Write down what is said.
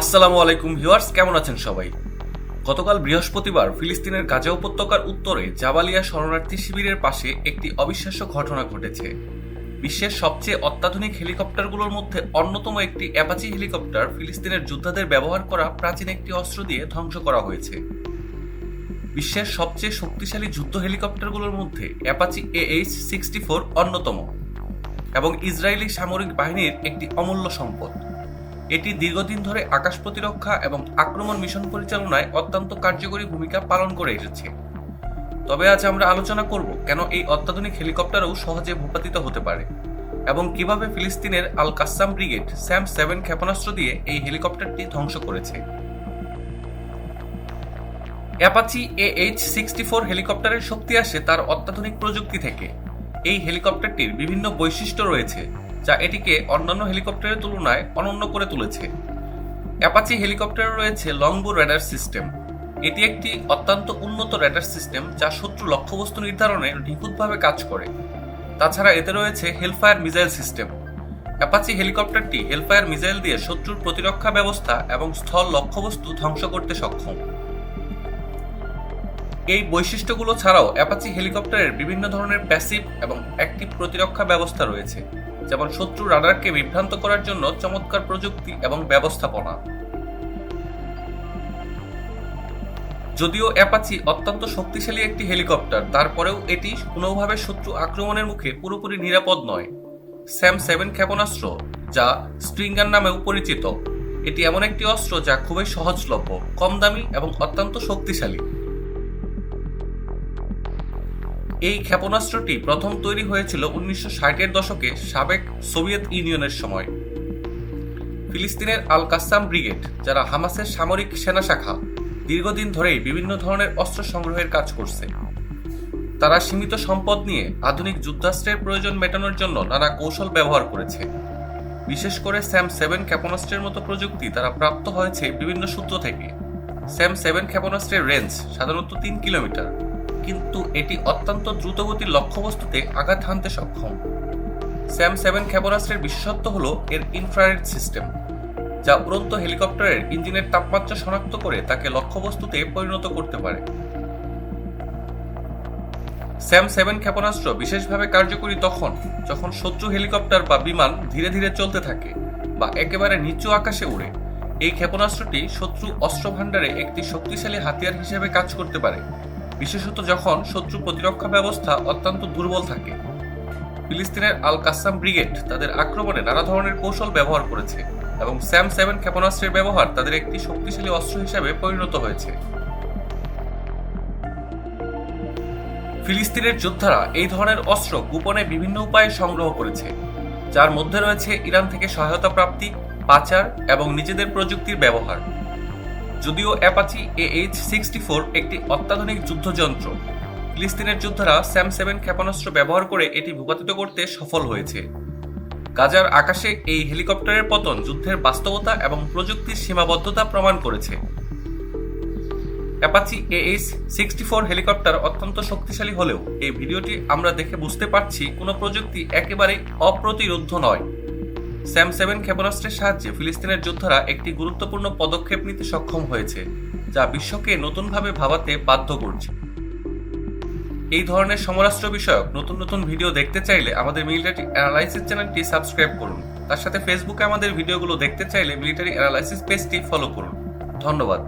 আসসালামু আলাইকুম ভিউয়ার্স, কেমন আছেন সবাই? গতকাল বৃহস্পতিবার ফিলিস্তিনের গাজা উপত্যকার উত্তরে জাবালিয়া শরণার্থী শিবিরের পাশে একটি অবিশ্বাস্য ঘটনা ঘটেছে। বিশ্বের সবচেয়ে অত্যাধুনিক হেলিকপ্টারগুলোর মধ্যে অন্যতম একটি অ্যাপাচি হেলিকপ্টার ফিলিস্তিনের যোদ্ধাদের ব্যবহার করা প্রাচীন একটি অস্ত্র দিয়ে ধ্বংস করা হয়েছে। বিশ্বের সবচেয়ে শক্তিশালী যুদ্ধ হেলিকপ্টারগুলোর মধ্যে Apache A H sixty four অন্যতম। এবং ইসরায়েলি সামরিক বাহিনীর একটি অমূল্য সম্পদ। এটি দীর্ঘদিন ধরে আকাশ প্রতিরক্ষা এবং আক্রমণ মিশন পরিচালনায় অত্যন্ত কার্যকরী ভূমিকা পালন করে এসেছে। তবে আজ আমরা আলোচনা করব কেন এই অত্যাধুনিক হেলিকপ্টারও সহজে ভূপাতিত হতে পারে এবং কীভাবে ফিলিস্তিনের al Qassam brigade SAM seven ক্ষেপণাস্ত্র দিয়ে এই হেলিকপ্টারটি ধ্বংস করেছে। Apache A H sixty four হেলিকপ্টারের শক্তি আসে তার অত্যাধুনিক প্রযুক্তি থেকে। এই হেলিকপ্টারটির বিভিন্ন বৈশিষ্ট্য রয়েছে, যা এটিকে অন্যান্য হেলিকপ্টারের তুলনায় অনন্য করে তুলেছে। অ্যাপাচি হেলিকপ্টারে রয়েছে লংবো রেডার সিস্টেম। এটি একটি অত্যন্ত উন্নত রেডার সিস্টেম, যা শত্রু লক্ষ্যবস্তু নির্ধারণে নিখুঁতভাবে কাজ করে। তাছাড়া এতে রয়েছে হেলফায়ার মিসাইল সিস্টেম। অ্যাপাচি হেলিকপ্টারটি হেলফায়ার মিসাইল দিয়ে শত্রুর প্রতিরক্ষা ব্যবস্থা এবং স্থল লক্ষ্যবস্তু ধ্বংস করতে সক্ষম। এই বৈশিষ্ট্যগুলো ছাড়াও অ্যাপাচি হেলিকপ্টারের বিভিন্ন ধরনের প্যাসিভ এবং অ্যাক্টিভ প্রতিরক্ষা ব্যবস্থা রয়েছে, যেমন শত্রু রাডারকে বিভ্রান্ত করার জন্য চমৎকার প্রযুক্তি এবং ব্যবস্থাপনা। যদিও অ্যাপাচি অত্যন্ত শক্তিশালী একটি হেলিকপ্টার, তারপরেও এটি কোনোভাবে শত্রু আক্রমণের মুখে পুরোপুরি নিরাপদ নয়। স্যাম সেভেন ক্ষেপণাস্ত্র, যা স্ট্রিঙ্গার নামেও পরিচিত। এটি এমন একটি অস্ত্র যা খুবই সহজলভ্য, কম দামি এবং অত্যন্ত শক্তিশালী। এই ক্ষেপণাস্ত্রটি প্রথম তৈরি হয়েছিল উনিশশো ষাটের দশকে সাবেক সোভিয়েত ইউনিয়নের সময়। ফিলিস্তিনের আল কাসাম ব্রিগেড, যারা হামাসের সামরিক সেনা শাখা, দীর্ঘদিন ধরেই বিভিন্ন ধরনের অস্ত্র সংগ্রহের কাজ করছে। তারা সীমিত সম্পদ নিয়ে আধুনিক যুদ্ধাস্ত্রের প্রয়োজন মেটানোর জন্য নানা কৌশল ব্যবহার করেছে। বিশেষ করে স্যাম সেভেন ক্ষেপণাস্ত্রের মতো প্রযুক্তি তারা প্রাপ্ত হয়েছে বিভিন্ন সূত্র থেকে। স্যাম সেভেন ক্ষেপণাস্ত্রের রেঞ্জ সাধারণত তিন কিলোমিটার। কিন্তু এটি অত্যন্ত দ্রুতগতির লক্ষ্যবস্তুতে আঘাত হানতে সক্ষম। স্যাম সেভেন ক্ষেপণাস্ত্রের বিশেষত্ব হল এর ইনফ্রারেড সিস্টেম যা উড়ন্ত হেলিকপ্টারের ইঞ্জিনের তাপমাত্রা শনাক্ত করে তাকে লক্ষ্যবস্তুতে পরিণত করতে পারে। স্যাম সেভেন ক্ষেপণাস্ত্র বিশেষভাবে কার্যকরী তখন, যখন শত্রু হেলিকপ্টার বা বিমান ধীরে ধীরে চলতে থাকে বা একেবারে নিচু আকাশে উড়ে। এই ক্ষেপণাস্ত্রটি শত্রু অস্ত্র ভাণ্ডারে একটি শক্তিশালী হাতিয়ার হিসেবে কাজ করতে পারে। বিশেষত যখন শত্রু প্রতিরক্ষা ব্যবস্থা অত্যন্ত দুর্বল থাকে। ফিলিস্তিনের আল কাসাম ব্রিগেড তাদের আক্রমণে নানা ধরনের কৌশল ব্যবহার করেছে এবং স্যাম সেভেন ক্ষেপণাস্ত্রের ব্যবহার তাদের একটি শক্তিশালী অস্ত্র হিসেবে পরিণত হয়েছে। ফিলিস্তিনের যোদ্ধারা এই ধরনের অস্ত্র গোপনে বিভিন্ন উপায়ে সংগ্রহ করেছে, যার মধ্যে রয়েছে ইরান থেকে সহায়তা প্রাপ্তি, পাচার এবং নিজেদের প্রযুক্তির ব্যবহার। যদিও Apache A H sixty four একটি অত্যাধুনিক যুদ্ধযন্ত্র। ফিলিস্তিনের যোদ্ধারা স্যাম সেভেন ক্ষেপণাস্ত্র ব্যবহার করে এটি ভূপাতিত করতে সফল হয়েছে। গাজার আকাশে এই হেলিকপ্টারের পতন যুদ্ধের বাস্তবতা এবং প্রযুক্তির সীমাবদ্ধতা প্রমাণ করেছে। Apache AH sixty four helicopter অত্যন্ত শক্তিশালী হলেও এই ভিডিওটি আমরা দেখে বুঝতে পারছি কোনো প্রযুক্তি একেবারে অপ্রতিরোধ্য নয়। স্যাম সেভেন ক্ষেপণাস্ত্রের সাহায্যে ফিলিস্তিনের যোদ্ধারা একটি গুরুত্বপূর্ণ পদক্ষেপ নিতে সক্ষম হয়েছে, যা বিশ্বকে নতুনভাবে ভাবাতে বাধ্য করছে। এই ধরনের সমরাষ্ট্র বিষয়ক নতুন নতুন ভিডিও দেখতে চাইলে আমাদের মিলিটারি অ্যানালাইসিস চ্যানেলটি সাবস্ক্রাইব করুন। তার সাথে ফেসবুকে আমাদের ভিডিওগুলো দেখতে চাইলে মিলিটারি অ্যানালাইসিস পেজটি ফলো করুন। ধন্যবাদ।